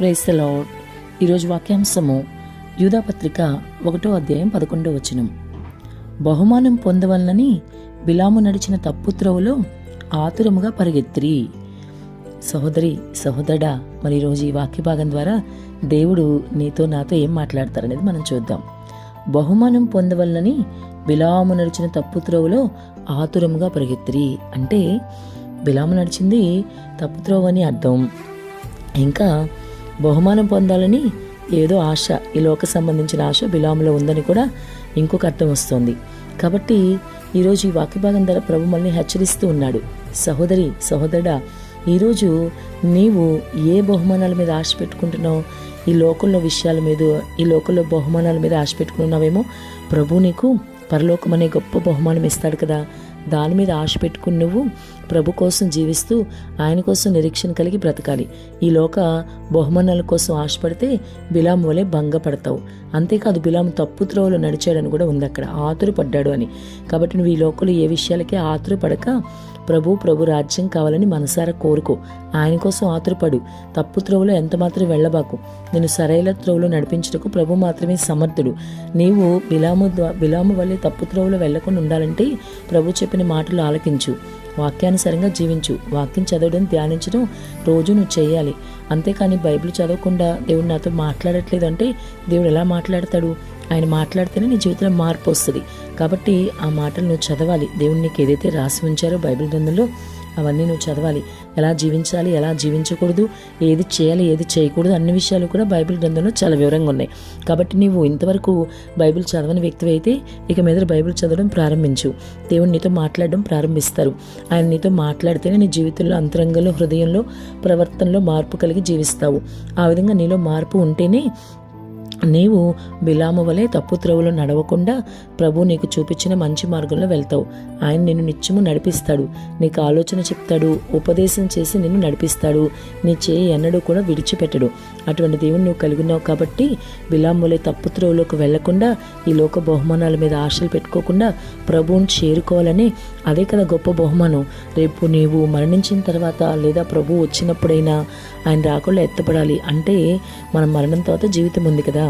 Price lord ఈరోజు వాక్యాంశము యూధాపత్రిక ఒకటో అధ్యాయం పదకొండో వచనం. బహుమానం పొందవలనని బిలాము నడిచిన తప్పు త్రోవలో ఆతురముగా పరిగెత్తిరి. సహోదరి సహోదరుడా మరి ఈరోజు ఈ వాక్య భాగం ద్వారా దేవుడు నీతో నాతో ఏం మాట్లాడతారనేది మనం చూద్దాం. బహుమానం పొందవలనని బిలాము నడిచిన తప్పు త్రోవలో ఆతురముగా పరిగెత్తిరి. అంటే బిలాము నడిచింది తప్పు త్రోవ అని అర్థం. ఇంకా బహుమానం పొందాలని ఏదో ఆశ ఈ లోక సంబంధించిన ఆశ బిలాములో ఉందని కూడా ఇంకొక అర్థం వస్తుంది. కాబట్టి ఈరోజు ఈ వాక్య భాగం ద్వారా ప్రభు మనల్ని హెచ్చరిస్తూ ఉన్నాడు. సహోదరి సహోదరుడా ఈరోజు నీవు ఏ బహుమానాల మీద ఆశ పెట్టుకుంటున్నావు? ఈ లోకంలో విషయాల మీద ఈ లోకంలో బహుమానాల మీద ఆశ పెట్టుకున్నావేమో? ప్రభు నీకు పరలోకం అనే గొప్ప బహుమానం ఇస్తాడు కదా. దాని మీద ఆశ పెట్టుకుని నువ్వు ప్రభు కోసం జీవిస్తూ ఆయన కోసం నిరీక్షణ కలిగి బ్రతకాలి. ఈ లోక బహుమానాల కోసం ఆశపడితే బిలాం వలె భంగపడతావు. అంతేకాదు బిలాం తప్పు త్రోవలు నడిచాడని కూడా ఉంది అక్కడ. ఆతురపడ్డాడు అని. కాబట్టి నువ్వు ఈ లోకంలో ఏ విషయాలకే ఆతురపడక ప్రభు ప్రభు రాజ్యం కావాలని మనసారా కోరుకో. ఆయన కోసం ఆతురపడు. తప్పు త్రోవలో ఎంత మాత్రం వెళ్ళబాకు. నేను సరైన త్రోవలో నడిపించుటకు ప్రభు మాత్రమే సమర్థుడు. నీవు బిలాము బిలాము వల్లే తప్పు త్రోవలో వెళ్ళకుండా ఉండాలంటే ప్రభు చెప్పిన మాటలు ఆలకించు. వాక్యానుసారంగా జీవించు. వాక్యం చదవడం ధ్యానించడం రోజు నువ్వు చేయాలి. అంతేకాని బైబిల్ చదవకుండా దేవుడు నాతో మాట్లాడట్లేదు అంటే దేవుడు ఎలా మాట్లాడతాడు? ఆయన మాట్లాడితేనే నీ జీవితంలో మార్పు వస్తుంది. కాబట్టి ఆ మాటలు నువ్వు చదవాలి. దేవుడు నీకు ఏదైతే రాసి ఉంచారో బైబిల్ గ్రంథంలో అవన్నీ నువ్వు చదవాలి. ఎలా జీవించాలి ఎలా జీవించకూడదు ఏది చేయాలి ఏది చేయకూడదు అన్ని విషయాలు కూడా బైబిల్ గ్రంథంలో చాలా వివరంగా ఉన్నాయి. కాబట్టి నీవు ఇంతవరకు బైబిల్ చదవని వ్యక్తి అయితే ఇక మీద బైబిల్ చదవడం ప్రారంభించు. దేవుడు నీతో మాట్లాడడం ప్రారంభిస్తారు. ఆయన నీతో మాట్లాడితేనే నీ జీవితంలో అంతరంగంలో హృదయంలో ప్రవర్తనలో మార్పు కలిగి జీవిస్తావు. ఆ విధంగా నీలో మార్పు ఉంటేనే నీవు బిలాము వలె తప్పుత్రవులు నడవకుండా ప్రభు నీకు చూపించిన మంచి మార్గంలో వెళ్తావు. ఆయన నిన్ను నిత్యము నడిపిస్తాడు. నీకు ఆలోచన చెప్తాడు. ఉపదేశం చేసి నిన్ను నడిపిస్తాడు. నీ చేయి ఎన్నడూ కూడా విడిచిపెట్టడు. అటువంటి దేవుని నువ్వు కలిగినావు కాబట్టి బిలాము వలె తప్పుత్రవులకు వెళ్ళకుండా ఈ లోక బహుమానాల మీద ఆశలు పెట్టుకోకుండా ప్రభువుని చేరుకోవాలని అదే కదా గొప్ప బహుమానం. రేపు నీవు మరణించిన తర్వాత లేదా ప్రభు వచ్చినప్పుడైనా ఆయన రాకుండా ఎత్తపడాలి అంటే మన మరణం తర్వాత జీవితం ఉంది కదా.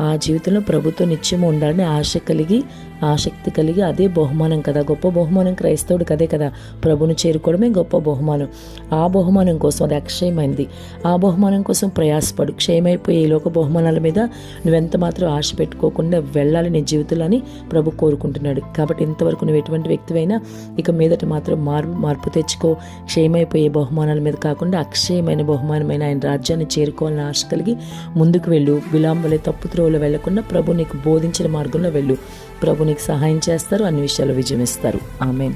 ఆ జీవితంలో ప్రభుత్వం నిత్యము ఉండాలని ఆశ కలిగి ఆసక్తి కలిగి అదే బహుమానం కదా. గొప్ప బహుమానం క్రైస్తవుడు కదే కదా. ప్రభుని చేరుకోవడమే గొప్ప బహుమానం. ఆ బహుమానం కోసం అది అక్షయమైంది. ఆ బహుమానం కోసం ప్రయాసపడు. క్షయమైపోయే ఈ లోక బహుమానాల మీద నువ్వెంత మాత్రం ఆశ పెట్టుకోకుండా వెళ్ళాలి నీ జీవితంలో అని ప్రభు కోరుకుంటున్నాడు. కాబట్టి ఇంతవరకు నువ్వు ఎటువంటి వ్యక్తివైనా ఇక మీదట మాత్రం మార్పు మార్పు తెచ్చుకో. క్షయమైపోయే బహుమానాల మీద కాకుండా అక్షయమైన బహుమానమైన ఆయన రాజ్యాన్ని చేరుకోవాలని ఆశ కలిగి ముందుకు వెళ్ళు. విలాంబలే తప్పు త్రోవలో వెళ్ళకుండా ప్రభు నీకు బోధించిన మార్గంలో వెళ్ళు. ప్రభు నీకు సహాయం చేస్తారు అన్ని విషయాలు విజయమిస్తారు. ఆమెన్.